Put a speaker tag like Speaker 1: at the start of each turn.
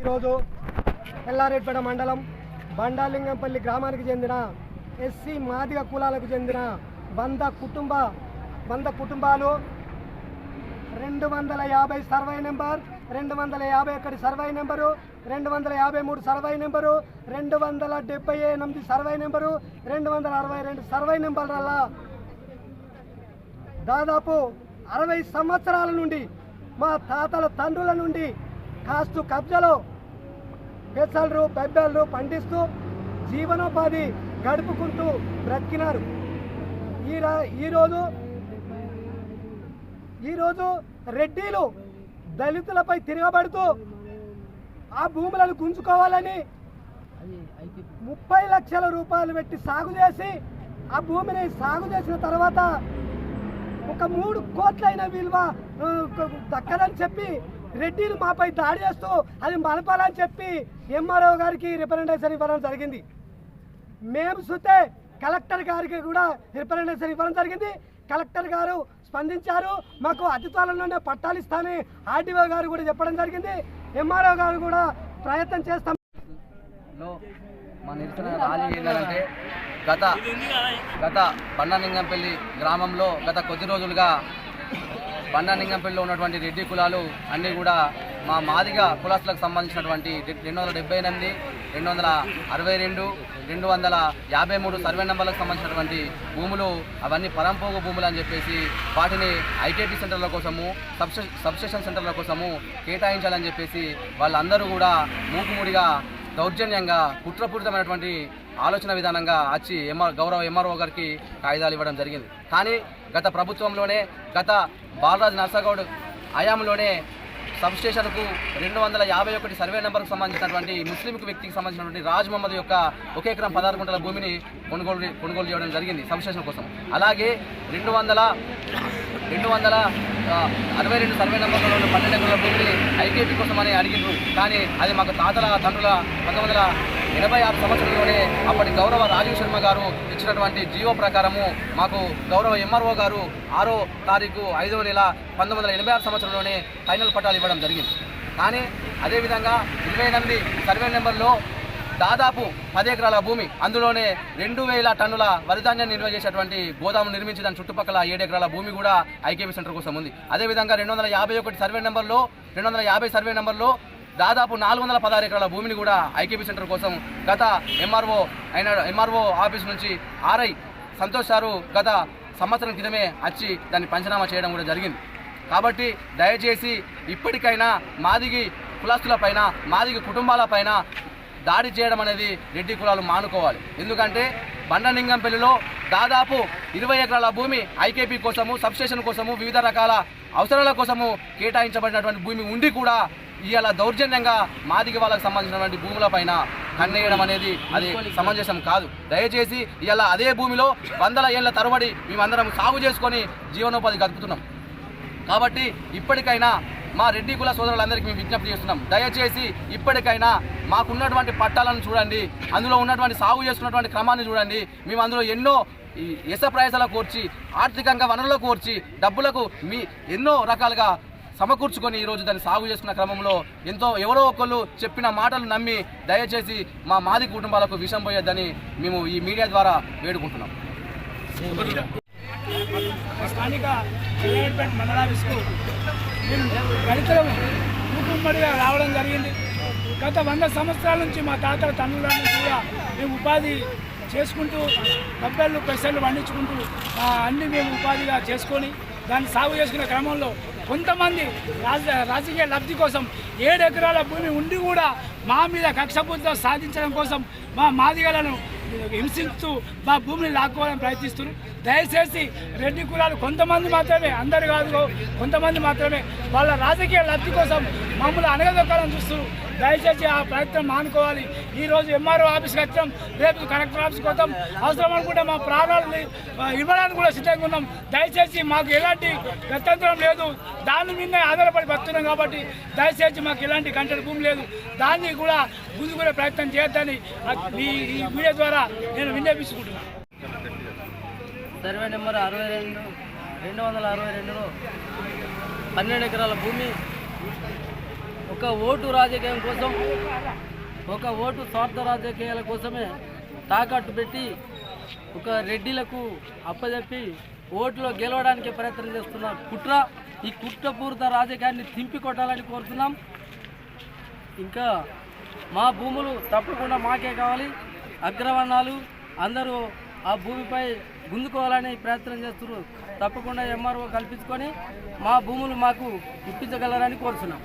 Speaker 1: ఈరోజు ఎల్లారెడ్పేట మండలం బండాలింగంపల్లి గ్రామానికి చెందిన ఎస్సీ మాదిగ కులాలకు చెందిన వంద కుటుంబ వంద కుటుంబాలు రెండు వందల యాభై సర్వే నెంబర్ రెండు వందల యాభై ఒకటి సర్వే నెంబరు రెండు వందల యాభై మూడు సర్వే నెంబరు రెండు వందల డెబ్బై ఎనిమిది సర్వే నెంబరు రెండు వందల అరవై రెండు సర్వే నెంబర్ల దాదాపు అరవై సంవత్సరాల నుండి మా తాతల తండ్రుల నుండి కాస్త కబ్జాలో పెసలు బెబ్బెళ్ళు పండిస్తూ జీవనోపాధి గడుపుకుంటూ బ్రతికినారు. ఈ ఈరోజు ఈరోజు రెడ్డిలు దళితులపై తిరగబడుతూ ఆ భూములను గుంజుకోవాలని ముప్పై లక్షల రూపాయలు పెట్టి సాగు చేసి ఆ భూమిని సాగు చేసిన తర్వాత ఒక మూడు కోట్లైన విలువ దక్కదని చెప్పి రెడ్డిలు మాపై దాడి చేస్తూ అది మలపాలని చెప్పి ఎంఆర్ఓ గారికి రిప్రజెంటేషన్ ఇవ్వడం జరిగింది. మేము చూస్తే కలెక్టర్ గారికి కూడా రిప్రజెంటేషన్ ఇవ్వడం జరిగింది. కలెక్టర్ గారు స్పందించారు. మాకు అతి త్వరలోనే పట్టాలు ఇస్తామని ఆర్డీఓ గారు కూడా చెప్పడం జరిగింది. ఎంఆర్ఓ గారు కూడా ప్రయత్నం చేస్తాం.
Speaker 2: మా నిరసన ర్యాలీ ఏంటంటే గత గత బండాలింగంపల్లి గ్రామంలో గత కొద్ది రోజులుగా బండాలింగంపల్లిలో ఉన్నటువంటి రెడ్డి కులాలు అన్నీ కూడా మా మాదిగ కులస్తులకు సంబంధించినటువంటి రెండు వందల డెబ్బై ఎనిమిది రెండు వందల అరవై రెండు రెండు వందల యాభై మూడు సర్వే నెంబర్లకు సంబంధించినటువంటి భూములు అవన్నీ పరంపోగు భూములు అని చెప్పేసి వాటిని ఐటీటీ సెంటర్ల కోసము సబ్స్టే సబ్స్టేషన్ సెంటర్ల కోసము కేటాయించాలని చెప్పేసి వాళ్ళందరూ కూడా మూకుముడిగా దౌర్జన్యంగా కుట్రపూరితమైనటువంటి ఆలోచన విధానంగా వచ్చి ఎంఆర్ గౌరవ ఎంఆర్ఓ గారికి కాగితాలు ఇవ్వడం జరిగింది. కానీ గత ప్రభుత్వంలోనే గత బాలరాజ్ నర్సగౌడ్ హయాంలోనే సబ్స్టేషన్కు రెండు వందల యాభై ఒకటి సర్వే నెంబర్కు సంబంధించినటువంటి ముస్లిం వ్యక్తికి సంబంధించినటువంటి రాజ్ మహమ్మద్ యొక్క ఒక ఎకరం పదహారు గుంటల భూమిని కొనుగోలు కొనుగోలు చేయడం జరిగింది సబ్ స్టేషన్ కోసం. అలాగే రెండు వందల రెండు వందల అరవై రెండు సర్వే నెంబర్లో పన్నెండు ఎకరాల భూమిని ఐకేపీ కోసం అని అడిగిండ్రు కానీ అది మాకు తాతల తండ్రుల పంతొమ్మిది వందల ఎనభై ఆరు సంవత్సరంలోనే అప్పటి గౌరవ రాజీవ్ శర్మ గారు ఇచ్చినటువంటి జీవో ప్రకారము మాకు గౌరవ ఎంఆర్ఓ గారు ఆరో తారీఖు ఐదవ నెల పంతొమ్మిది వందల ఎనభై ఆరు సంవత్సరంలోనే ఫైనల్ పట్టాలు ఇవ్వడం జరిగింది. కానీ అదేవిధంగా ఇరవై ఎనిమిది సర్వే నెంబర్లో దాదాపు పది ఎకరాల భూమి అందులోనే రెండు వేల టన్నుల వరిధాన్యం నిల్వ చేసేటువంటి గోదాము నిర్మించి దాని చుట్టుపక్కల ఏడు ఎకరాల భూమి కూడా ఐకేపీ సెంటర్ కోసం ఉంది. అదేవిధంగా రెండు వందల యాభై ఒకటి సర్వే నెంబర్లో రెండు వందల యాభై సర్వే నెంబర్లో దాదాపు నాలుగు వందల పదహారు ఎకరాల భూమిని కూడా ఐకేపీ సెంటర్ కోసం గత ఎంఆర్ఓ అయిన ఎంఆర్ఓ ఆఫీస్ నుంచి ఆర్ఐ సంతోష్ సారు గత సంవత్సరం క్రితమే వచ్చి దాన్ని పంచనామా చేయడం కూడా జరిగింది. కాబట్టి దయచేసి ఇప్పటికైనా మాదిగి కులస్తుల పైన మాదిగి కుటుంబాలపైన దాడి చేయడం అనేది రెడ్డి కులాలు మానుకోవాలి. ఎందుకంటే బండలింగంపల్లిలో దాదాపు ఇరవై ఎకరాల భూమి ఐకేపీ కోసము సబ్స్టేషన్ కోసము వివిధ రకాల అవసరాల కోసము కేటాయించబడినటువంటి భూమి ఉండి కూడా ఇవాళ దౌర్జన్యంగా మాదిగ వాళ్ళకి సంబంధించినటువంటి భూములపైన కన్నేయడం అనేది అది సమంజసం కాదు. దయచేసి ఇవాళ అదే భూమిలో వందల ఏళ్ళ తరబడి మేమందరం సాగు చేసుకొని జీవనోపాధి గడుపుతున్నాం. కాబట్టి ఇప్పటికైనా మా రెడ్డి కుల సోదరులందరికీ మేము విజ్ఞప్తి చేస్తున్నాం. దయచేసి ఇప్పటికైనా మాకున్నటువంటి పట్టాలను చూడండి అందులో ఉన్నటువంటి సాగు చేసుకున్నటువంటి క్రమాన్ని చూడండి. మేము అందులో ఎన్నో ఈ యశ ప్రయాసాల కోర్చి ఆర్థికంగా వనరులకు కోర్చి డబ్బులకు మీ ఎన్నో రకాలుగా సమకూర్చుకొని ఈరోజు దాన్ని సాగు చేస్తున్న క్రమంలో ఎంతో ఎవరో ఒకళ్ళు చెప్పిన మాటలు నమ్మి దయచేసి మా మాది కుటుంబాలకు విషం పోయేద్దని మేము ఈ మీడియా ద్వారా వేడుకుంటున్నాం.
Speaker 3: స్థానిక ఎల్లారెడ్డిపేట కుటుంబడిగా రావడం జరిగింది. గత వంద సంవత్సరాల నుంచి మా తాతల తండ్రుల నుంచి కూడా మేము ఉపాధి చేసుకుంటూ కబ్బెళ్ళు పెసళ్ళు పండించుకుంటూ అన్నీ అన్ని మేము ఉపాధిగా చేసుకొని దాన్ని సాగు చేసుకునే క్రమంలో కొంతమంది రాజ రాజకీయ లబ్ధి కోసం ఏడు ఎకరాల భూమి ఉండి కూడా మా మీద కక్షపూర్తితో సాధించడం కోసం మా మాదిగలను హింసిస్తూ మా భూమిని లాక్కోవాలని ప్రయత్నిస్తున్నారు. దయచేసి రెడ్డి కులాలు కొంతమంది మాత్రమే అందరు కాదు కొంతమంది మాత్రమే వాళ్ళ రాజకీయ లబ్ధి కోసం మమ్మల్ని అనగదొక్కాలని చూస్తున్నారు. దయచేసి ఆ ప్రయత్నం మానుకోవాలి. ఈరోజు ఎంఆర్ఓ ఆఫీస్కి వచ్చాం రేపు కలెక్టర్ ఆఫీస్కి వస్తాం అవసరం అనుకుంటే మా ప్రాణాలని ఇవ్వడానికి కూడా సిద్ధంగా ఉన్నాం. దయచేసి మాకు ఎలాంటి గత్యంతరం లేదు. దాని మీద ఆధారపడి బతున్నాం కాబట్టి దయచేసి మాకు ఎలాంటి గంటల భూమి లేదు. దాన్ని కూడా గుంజుకునే ప్రయత్నం చేయొద్దని ఈ మీడియా ద్వారా కూడా నేను విన్నపించుకుంటున్నాను
Speaker 4: సర్వే నెంబర్ అరవై రెండు రెండు వందల అరవై రెండులో పన్నెండు ఎకరాల భూమి. ఒక ఓటు రాజకీయం కోసం ఒక ఓటు స్వార్థ రాజకీయాల కోసమే తాకట్టు పెట్టి ఒక రెడ్డిలకు అప్పజెప్పి ఓటులో గెలవడానికి ప్రయత్నం చేస్తున్న కుట్ర ఈ కుట్రపూరిత రాజకీయాన్ని తింపి కొట్టాలని కోరుతున్నాం. ఇంకా మా భూములు తప్పకుండా మాకే కావాలి. అగ్రవర్ణాలు అందరూ ఆ భూమిపై గుంజుకోవాలని ప్రయత్నం చేస్తున్నారు. తప్పకుండా ఎంఆర్ఓ కల్పించుకొని మా భూములు మాకు ఇప్పించగలరని కోరుతున్నాం